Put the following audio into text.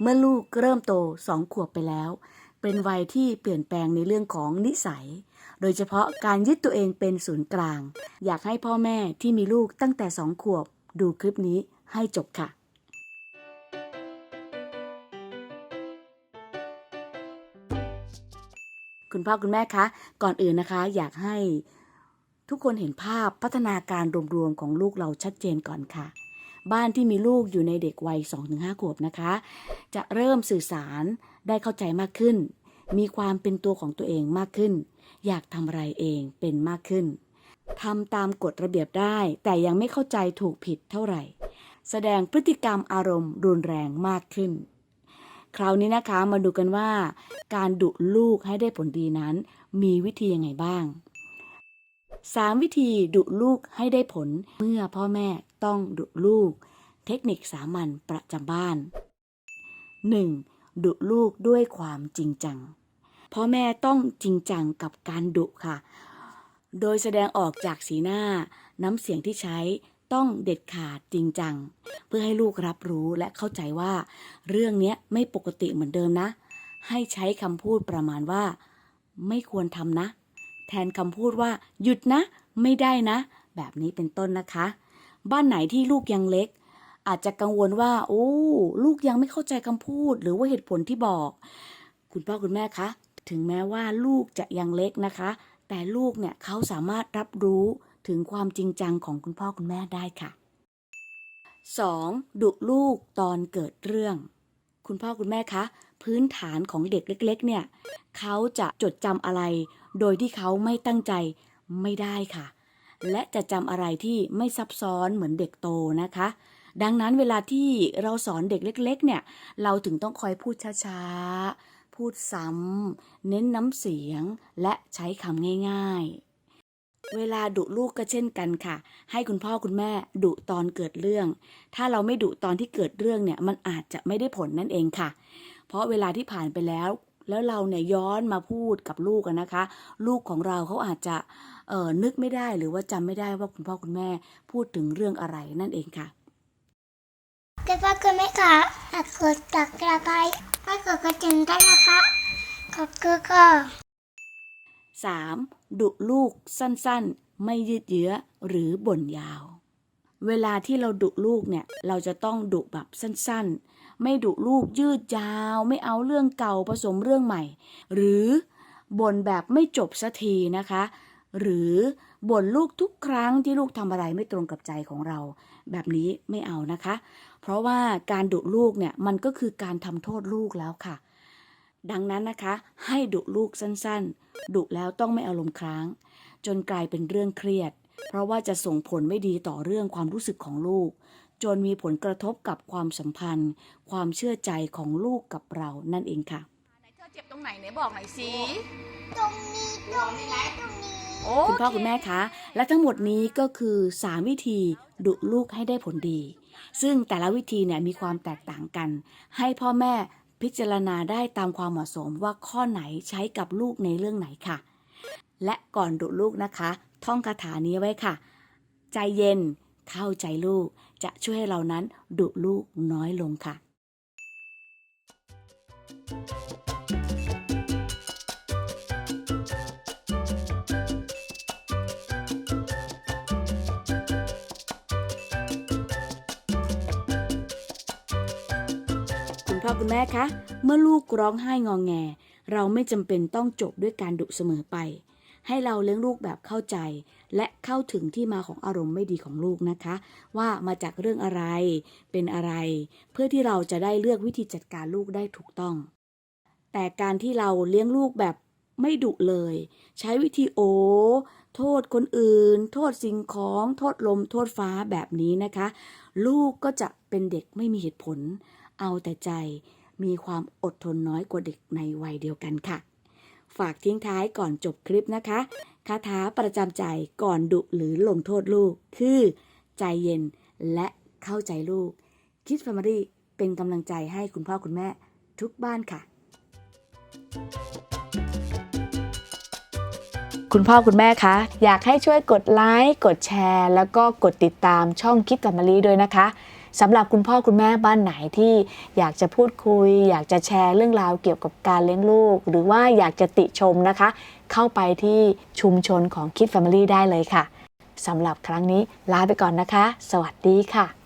เมื่อลูกเริ่มโตสองขวบไปแล้ว เป็นวัยที่เปลี่ยนแปลงในเรื่องของนิสัย โดยเฉพาะการยึดตัวเองเป็นศูนย์กลาง อยากให้พ่อแม่ที่มีลูกตั้งแต่สองขวบ ดูคลิปนี้ให้จบค่ะคุณพ่อคุณแม่คะ ก่อนอื่นนะคะ อยากให้ทุกคนเห็นภาพพัฒนาการรวมๆของลูกเราชัดเจนก่อนค่ะ บ้านที่มีลูกอยู่ในเด็กวัย 2-5 ขวบนะคะ จะเริ่มสื่อสารได้เข้าใจมากขึ้น มีความเป็นตัวของตัวเองมากขึ้น อยากทำอะไรเองเป็นมากขึ้นทำตามกฎระเบียบได้ แต่ยังไม่เข้าใจถูกผิดเท่าไหร่ แสดงพฤติกรรมอารมณ์รุนแรงมากขึ้น คราวนี้นะคะมาดูกันว่า การดุลูกให้ได้ผลดีนั้น มีวิธียังไงบ้าง 3 วิธีดุลูกให้ได้ผล เมื่อพ่อแม่ต้องดุลูก เทคนิคสามัญประจำบ้าน 1. ดุลูกด้วยความจริงจัง พ่อแม่ต้องจริงจังกับการดุค่ะ โดยแสดงออกจากสีหน้า น้ำเสียงที่ใช้ต้องเด็ดขาดจริงจัง เพื่อให้ลูกรับรู้และเข้าใจว่า เรื่องนี้ไม่ปกติเหมือนเดิมนะ ให้ใช้คำพูดประมาณว่า ไม่ควรทำนะ แทนคำพูดว่า หยุดนะ ไม่ได้นะ แบบนี้เป็นต้นนะคะ บ้านไหนที่ลูกยังเล็ก อาจจะกังวลว่า โอ้ ลูกยังไม่เข้าใจคำพูด หรือว่าเหตุผลที่บอก คุณพ่อคุณแม่คะ ถึงแม้ว่าลูกจะยังเล็กนะคะ แต่ลูกเนี่ยเขาสามารถรับรู้ถึงความจริงจังของคุณพ่อคุณแม่ได้ค่ะ 2. ดุลูกตอนเกิดเรื่อง คุณพ่อคุณแม่คะ พื้นฐานของเด็กเล็ก ๆ เนี่ยเขาจะจดจำอะไร โดยที่เขาไม่ตั้งใจไม่ได้ค่ะ และจะจำอะไรที่ไม่ซับซ้อนเหมือนเด็กโตนะคะ ดังนั้นเวลาที่เราสอนเด็กเล็ก ๆ เนี่ย เราถึงต้องคอยพูดช้าๆ พูดซ้ำเน้นน้ำเสียงและใช้คำง่าย ๆเวลาดุลูกก็เช่นกันค่ะ ให้คุณพ่อคุณแม่ดุตอนเกิดเรื่อง ถ้าเราไม่ดุตอนที่เกิดเรื่องเนี่ยมันอาจจะไม่ได้ผลนั่นเองค่ะ เพราะเวลาที่ผ่านไปแล้ว แล้วเราเนี่ยย้อนมาพูดกับลูกอะนะคะ ลูกของเราเขาอาจจะเอ่อนึกไม่ได้หรือว่าจำไม่ได้ว่าคุณพ่อคุณแม่พูดถึงเรื่องอะไรนั่นเองค่ะคุณพ่อคุณแม่คะฝากกดตักกระไกฝากกดกระดิ่งด้วยนะคะขอบคุณค่ะ 3. ดุลูกสั้นๆ ไม่ยืดเยื้อหรือบ่นยาว เวลาที่เราดุลูกเนี่ย เราจะต้องดุแบบสั้นๆ ไม่ดุลูกยืดยาว ไม่เอาเรื่องเก่าผสมเรื่องใหม่ หรือบ่นแบบไม่จบสักทีนะคะ หรือบ่นลูกทุกครั้งที่ลูกทำอะไรไม่ตรงกับใจของเรา แบบนี้ไม่เอานะคะ เพราะว่าการดุลูกเนี่ยมันก็คือการทำโทษลูกแล้วค่ะ ดังนั้นนะคะ ให้ดุลูกสั้นๆ ดุแล้วต้องไม่อารมณ์ค้าง จนกลายเป็นเรื่องเครียด เพราะว่าจะส่งผลไม่ดีต่อเรื่องความรู้สึกของลูก จนมีผลกระทบกับความสัมพันธ์ ความเชื่อใจของลูกกับเรานั่นเองค่ะไหนเธอเจ็บตรงไหนไหนบอกหน่อยสิตรงนี้ตรงนี้ตรงนี้โอ้คุณพ่อคุณแม่คะและทั้งหมดนี้ก็คือ 3 วิธีดุลูกให้ได้ผลดี ซึ่งแต่ละวิธีเนี่ยมีความแตกต่างกัน ให้พ่อแม่พิจารณาได้ตามความเหมาะสมว่าข้อไหนใช้กับลูกในเรื่องไหนค่ะ และก่อนดุลูกนะคะ ท่องคาถานี้ไว้ค่ะ ใจเย็น เข้าใจลูกจะช่วยให้เรานั้นดุลูกน้อยลงค่ะ คุณพ่อคุณแม่คะ เมื่อลูกร้องไห้งองแง เราไม่จำเป็นต้องจบด้วยการดุเสมอไป ให้เราเลี้ยงลูกแบบเข้าใจ และเข้าถึงที่มาของอารมณ์ไม่ดีของลูกนะคะ ว่ามาจากเรื่องอะไรเป็นอะไร เพื่อที่เราจะได้เลือกวิธีจัดการลูกได้ถูกต้อง แต่การที่เราเลี้ยงลูกแบบไม่ดุเลย ใช้วิธีโอโทษคนอื่น โทษสิ่งของ โทษลม โทษฟ้าแบบนี้นะคะ ลูกก็จะเป็นเด็กไม่มีเหตุผล เอาแต่ใจมีความอดทนน้อยกว่าเด็กในวัยเดียวกันค่ะ ฝากทิ้งท้ายก่อนจบคลิปนะคะ คาถาประจำใจก่อนดุหรือลงโทษลูก คือ ใจเย็นและเข้าใจลูก คิดแฟมิลี่เป็นกำลังใจให้คุณพ่อคุณแม่ทุกบ้านค่ะ คุณพ่อคุณแม่คะ อยากให้ช่วยกดไลค์ กดแชร์ แล้วก็กดติดตามช่องคิดแฟมิลี่ด้วยนะคะ สำหรับคุณพ่อคุณแม่บ้านไหนที่อยากจะพูดคุย อยากจะแชร์เรื่องราวเกี่ยวกับการเลี้ยงลูก หรือว่าอยากจะติชมนะคะ เข้าไปที่ชุมชนของ Kid Family ได้เลยค่ะสำหรับครั้งนี้ลาไปก่อนนะคะ สวัสดีค่ะ